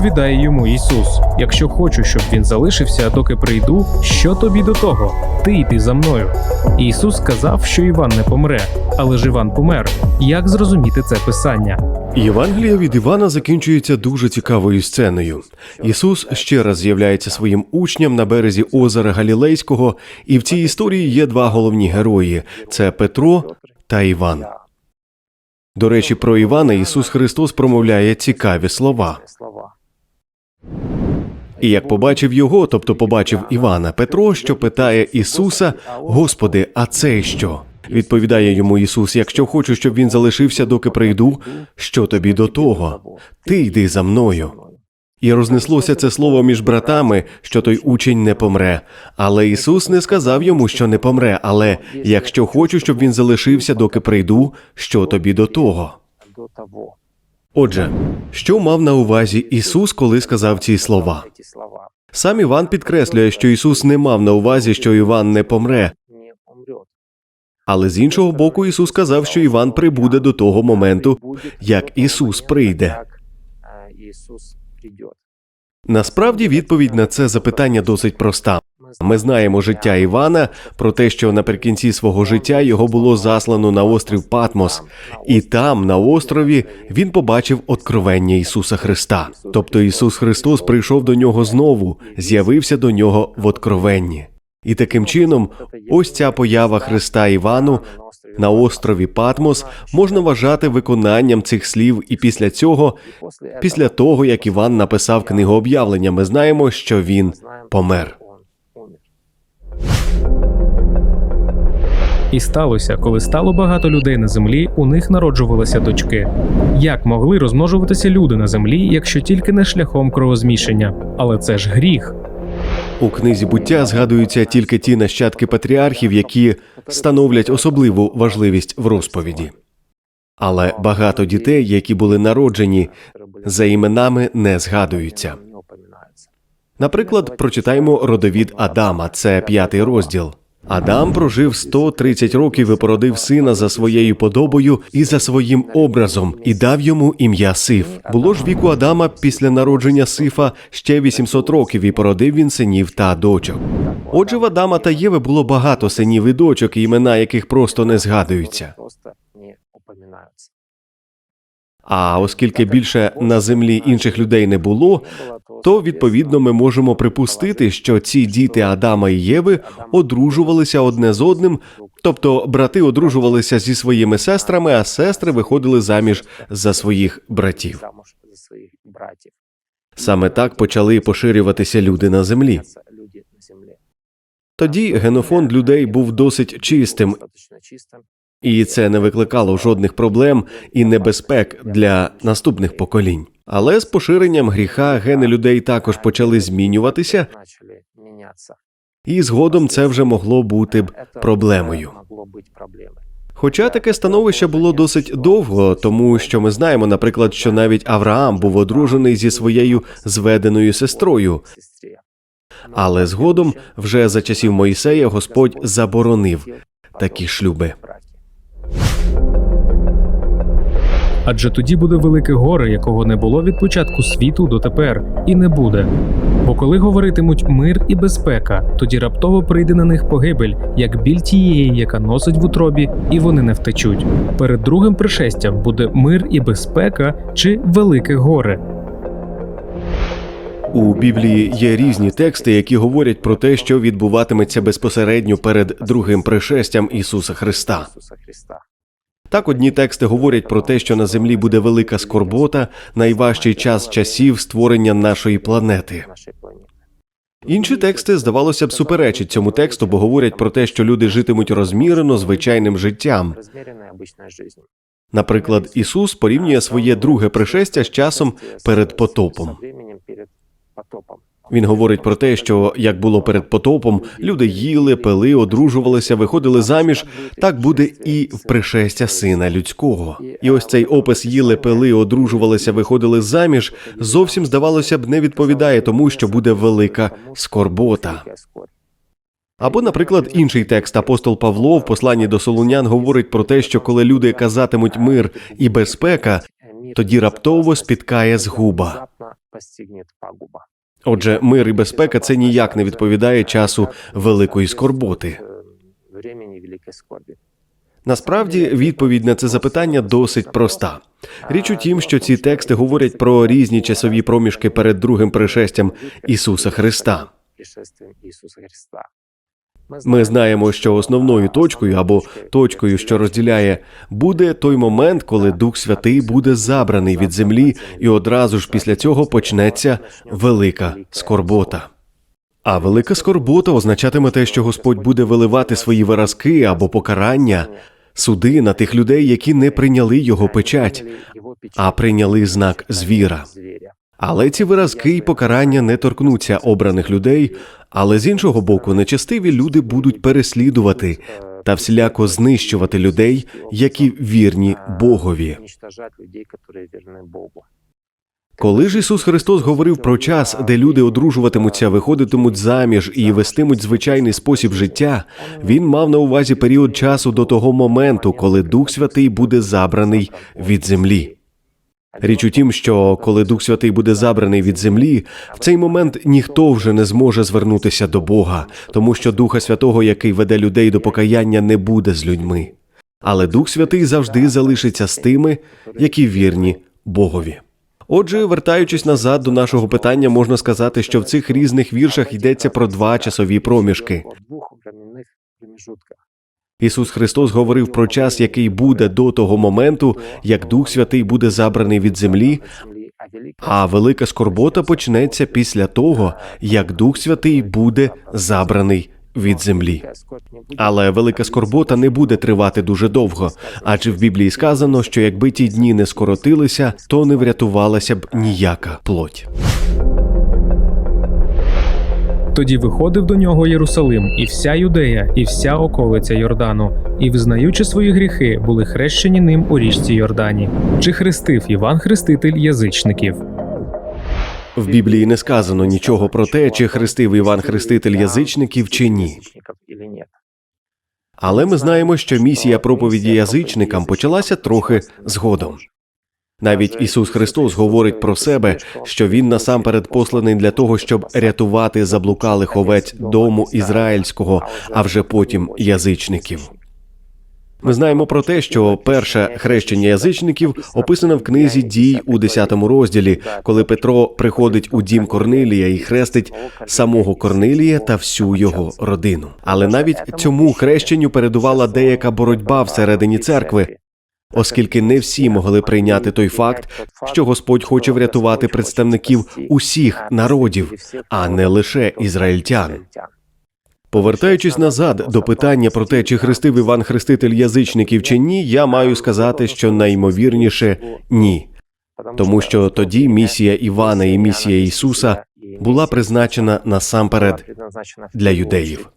відповідає йому Ісус: Якщо хочу, щоб він залишився, доки прийду, що тобі до того? Ти йди за мною. Ісус сказав, що Іван не помре, але ж Іван помер. Як зрозуміти це писання? Євангелія від Івана закінчується дуже цікавою сценою. Ісус ще раз з'являється своїм учням на березі озера Галілейського, і в цій історії є два головні герої: це Петро та Іван. До речі, про Івана Ісус Христос промовляє цікаві слова. І як побачив його, тобто побачив Івана, Петро, що питає Ісуса: Господи, а це що? Відповідає йому Ісус: Якщо хочу, щоб він залишився, доки прийду, що тобі до того? Ти йди за мною. І рознеслося це слово між братами, що той учень не помре. Але Ісус не сказав йому, що не помре. Але якщо хочу, щоб він залишився, доки прийду, що тобі до того? Отже, що мав на увазі Ісус, коли сказав ці слова? Сам Іван підкреслює, що Ісус не мав на увазі, що Іван не помре. Але з іншого боку, Ісус сказав, що Іван прибуде до того моменту, як Ісус прийде. Насправді відповідь на це запитання досить проста. Ми знаємо життя Івана про те, що наприкінці свого життя його було заслано на острів Патмос, і там, на острові, він побачив откровення Ісуса Христа. Тобто Ісус Христос прийшов до нього знову, з'явився до нього в откровенні. І таким чином, ось ця поява Христа Івану на острові Патмос можна вважати виконанням цих слів, і після цього, після того як Іван написав книгу об'явлення, ми знаємо, що він помер. І сталося, коли стало багато людей на землі, у них народжувалися дочки. Як могли розмножуватися люди на землі, якщо тільки не шляхом кровозмішання? Але це ж гріх. У книзі буття згадуються тільки ті нащадки патріархів, які становлять особливу важливість в розповіді. Але багато дітей, які були народжені, за іменами не згадуються. Наприклад, прочитаємо родовід Адама, це п'ятий розділ. Адам прожив 130 років і породив сина за своєю подобою і за своїм образом, і дав йому ім'я Сиф. Було ж віку Адама після народження Сифа ще 800 років, і породив він синів та дочок. Отже, в Адама та Єви було багато синів і дочок, імена яких просто не згадуються. А оскільки більше на землі інших людей не було, то відповідно ми можемо припустити, що ці діти Адама і Єви одружувалися одне з одним, тобто брати одружувалися зі своїми сестрами, а сестри виходили заміж за своїх братів. Саме так почали поширюватися. Люди на землі. Тоді генофонд людей був досить чистим. І це не викликало жодних проблем і небезпек для наступних поколінь. Але з поширенням гріха гени людей також почали змінюватися, і згодом це вже могло бути б проблемою. Хоча таке становище було досить довго, тому що ми знаємо, наприклад, що навіть Авраам був одружений зі своєю зведеною сестрою, але згодом, вже за часів Моїсея, Господь заборонив такі шлюби. Адже тоді буде велике горе, якого не було від початку світу дотепер, і не буде. Бо коли говоритимуть мир і безпека, тоді раптово прийде на них погибель, як біль тієї, яка носить в утробі, і вони не втечуть. Перед другим пришестям буде мир і безпека чи велике горе. У Біблії є різні тексти, які говорять про те, що відбуватиметься безпосередньо перед другим пришестям Ісуса Христа. Так, одні тексти говорять про те, що на землі буде велика скорбота, найважчий час часів створення нашої планети. Інші тексти, здавалося б, суперечать цьому тексту, бо говорять про те, що люди житимуть розмірено звичайним життям. Наприклад, Ісус порівнює своє друге пришестя з часом перед потопом. Він говорить про те, що як було перед потопом, люди їли, пили, одружувалися, виходили заміж. Так буде і в пришестя сина людського. І ось цей опис їли, пили, одружувалися, виходили заміж. Зовсім здавалося б, не відповідає тому, що буде велика скорбота. Або, наприклад, інший текст апостол Павло в посланні до Солунян говорить про те, що коли люди казатимуть мир і безпека, тоді раптово спіткає згуба. Отже, мир і безпека це ніяк не відповідає часу великої скорботи. Насправді відповідь на це запитання досить проста. Річ у тім, що ці тексти говорять про різні часові проміжки перед другим пришестям Ісуса Христа. Ми знаємо, що основною точкою або точкою, що розділяє, буде той момент, коли Дух Святий буде забраний від землі, і одразу ж після цього почнеться велика скорбота. А велика скорбота означатиме те, що Господь буде виливати свої виразки або покарання, суди на тих людей, які не прийняли його печать, а прийняли знак звіра. Але ці виразки і покарання не торкнуться обраних людей, але з іншого боку, нечестиві люди будуть переслідувати та всіляко знищувати людей, які вірні Богові. Коли ж Ісус Христос говорив про час, де люди одружуватимуться, виходитимуть заміж і вестимуть звичайний спосіб життя, він мав на увазі період часу до того моменту, коли Дух Святий буде забраний від землі. Річ у тім, що коли Дух Святий буде забраний від землі, в цей момент ніхто вже не зможе звернутися до Бога, тому що Духа Святого, який веде людей до покаяння, не буде з людьми. Але Дух Святий завжди залишиться з тими, які вірні Богові. Отже, вертаючись назад до нашого питання, можна сказати, що в цих різних віршах йдеться про два часові проміжки. Ісус Христос говорив про час, який буде до того моменту, як Дух Святий буде забраний від землі, а велика скорбота почнеться після того, як Дух Святий буде забраний від землі. Але велика скорбота не буде тривати дуже довго, адже в Біблії сказано, що якби ті дні не скоротилися, то не врятувалася б ніяка плоть. Тоді виходив до нього Єрусалим, і вся Юдея, і вся околиця Йордану, і, визнаючи свої гріхи, були хрещені ним у річці Йордані. Чи хрестив Іван Хреститель язичників? В Біблії не сказано нічого про те, чи хрестив Іван Хреститель язичників чи ні. Але ми знаємо, що місія проповіді язичникам почалася трохи згодом. Навіть Ісус Христос говорить про себе, що Він насамперед посланий для того, щоб рятувати заблукалих овець дому ізраїльського, а вже потім язичників. Ми знаємо про те, що перше хрещення язичників описано в книзі дій у 10 розділі, коли Петро приходить у дім Корнилія і хрестить самого Корнилія та всю його родину. Але навіть цьому хрещенню передувала деяка боротьба всередині церкви, оскільки не всі могли прийняти той факт, що Господь хоче врятувати представників усіх народів, а не лише ізраїльтян. Повертаючись назад до питання про те, чи хрестив Іван Хреститель язичників чи ні, я маю сказати, що найімовірніше ні. Тому що тоді місія Івана і місія Ісуса була призначена насамперед для юдеїв.